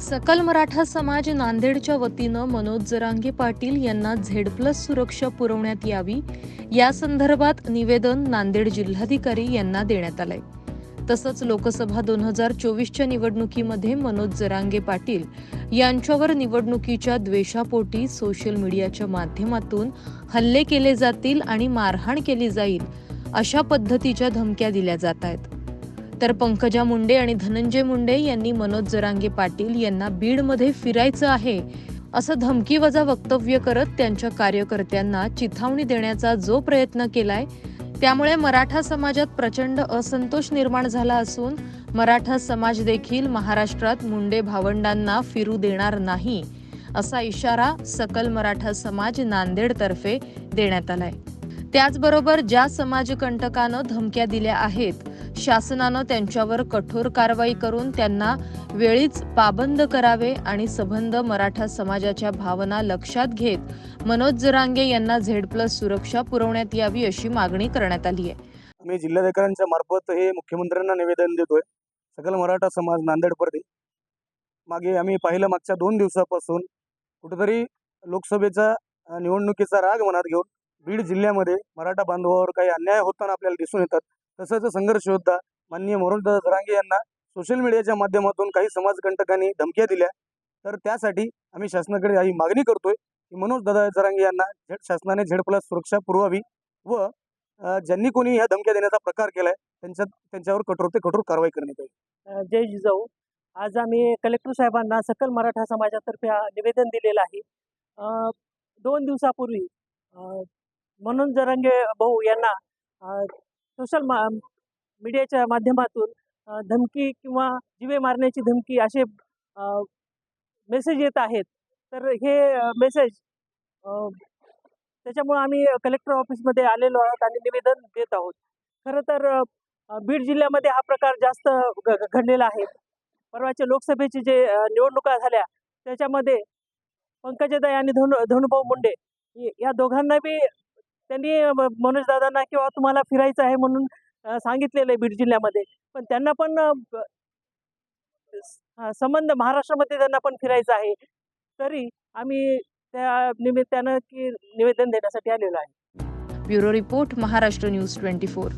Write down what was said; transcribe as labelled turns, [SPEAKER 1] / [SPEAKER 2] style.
[SPEAKER 1] सकल मराठा समाज नांदेडच्या वतीनं मनोज जरांगे पाटील यांना झेड प्लस सुरक्षा पुरवण्यात यावी. या संदर्भात निवेदन नांदेड जिल्हाधिकारी यांना देण्यात आलंय. तसंच लोकसभा दोन हजार चोवीसच्या निवडणुकीमध्ये मनोज जरांगे पाटील यांच्यावर निवडणुकीच्या द्वेषापोटी सोशल मीडियाच्या माध्यमातून हल्ले केले जातील आणि मारहाण केली जाईल अशा पद्धतीच्या धमक्या दिल्या जात आहेत. तर पंकजा मुंडे आणि धनंजय मुंडे यांनी मनोज जरांगे पाटील यांना बीडमध्ये फिरायचं आहे असं धमकीवजा वक्तव्य करत त्यांच्या कार्यकर्त्यांना चिथावणी देण्याचा जो प्रयत्न केलाय त्यामुळे मराठा समाजात प्रचंड असंतोष निर्माण झाला असून मराठा समाज देखील महाराष्ट्रात मुंडे भावंडांना फिरू देणार नाही असा इशारा सकल मराठा समाज नांदेडतर्फे देण्यात आलाय. त्याचबरोबर ज्या समाजकंटकानं धमक्या दिल्या आहेत शासनानं त्यांच्यावर कठोर कारवाई करून त्यांना वेळीच पाबंद करावे आणि सबंध मराठा समाजाच्या भावना लक्षात घेत मनोज जरांगे यांना झेड प्लस सुरक्षा पुरवण्यात यावी अशी मागणी करण्यात आली आहे.
[SPEAKER 2] मी जिल्हाधिकाऱ्यांच्या मार्फत हे मुख्यमंत्र्यांना निवेदन देतोय. सकल मराठा समाज नांदेडपर्यंत मागे आम्ही पाहिलं मागच्या दोन दिवसापासून कुठेतरी लोकसभेचा निवडणुकीचा राग मनात घेऊन बीड जिल्ह्यामध्ये मराठा बांधवावर काही अन्याय होताना आपल्याला दिसून येतात. तसंच संघर्ष योद्धा माननीय मनोजदादा जरांगे यांना सोशल मीडियाच्या माध्यमातून काही समाजकंटकांनी धमक्या दिल्या. तर त्यासाठी आम्ही शासनाकडे ही मागणी करतोय की मनोजदादा जरांगे यांना झेड शासनाने झेड प्लस सुरक्षा पुरवावी व ज्यांनी कोणी ह्या धमक्या देण्याचा प्रकार केलाय त्यांच्या त्यांच्यावर कठोर ते कठोर कारवाई करण्यात येईल
[SPEAKER 3] जय जिजाऊ. आज आम्ही कलेक्टर साहेबांना सकल मराठा समाजातर्फे हा निवेदन दिलेलं आहे. दोन दिवसापूर्वी मनोज जरांगे भाऊ यांना सोशल मा मीडियाच्या माध्यमातून धमकी किंवा जिवे मारण्याची धमकी असे मेसेज येत आहेत. तर हे मेसेज त्याच्यामुळं आम्ही कलेक्टर ऑफिसमध्ये आलेलो आहोत आणि निवेदन देत आहोत. खरं तर बीड जिल्ह्यामध्ये हा प्रकार जास्त घ- घडलेला आहे. परवाच्या लोकसभेची जे निवडणुका झाल्या त्याच्यामध्ये पंकजाताई आणि धनु धनुभाऊ मुंडे या दोघांना बी त्यांनी मनोज दादांना किंवा तुम्हाला फिरायचं आहे म्हणून सांगितलेलं आहे बीड जिल्ह्यामध्ये. पण त्यांना पण संबंध महाराष्ट्रामध्ये त्यांना पण फिरायचं आहे. तरी आम्ही त्या निमित्तानं की निवेदन देण्यासाठी आलेलो आहे.
[SPEAKER 1] Bureau report Maharashtra news twenty four.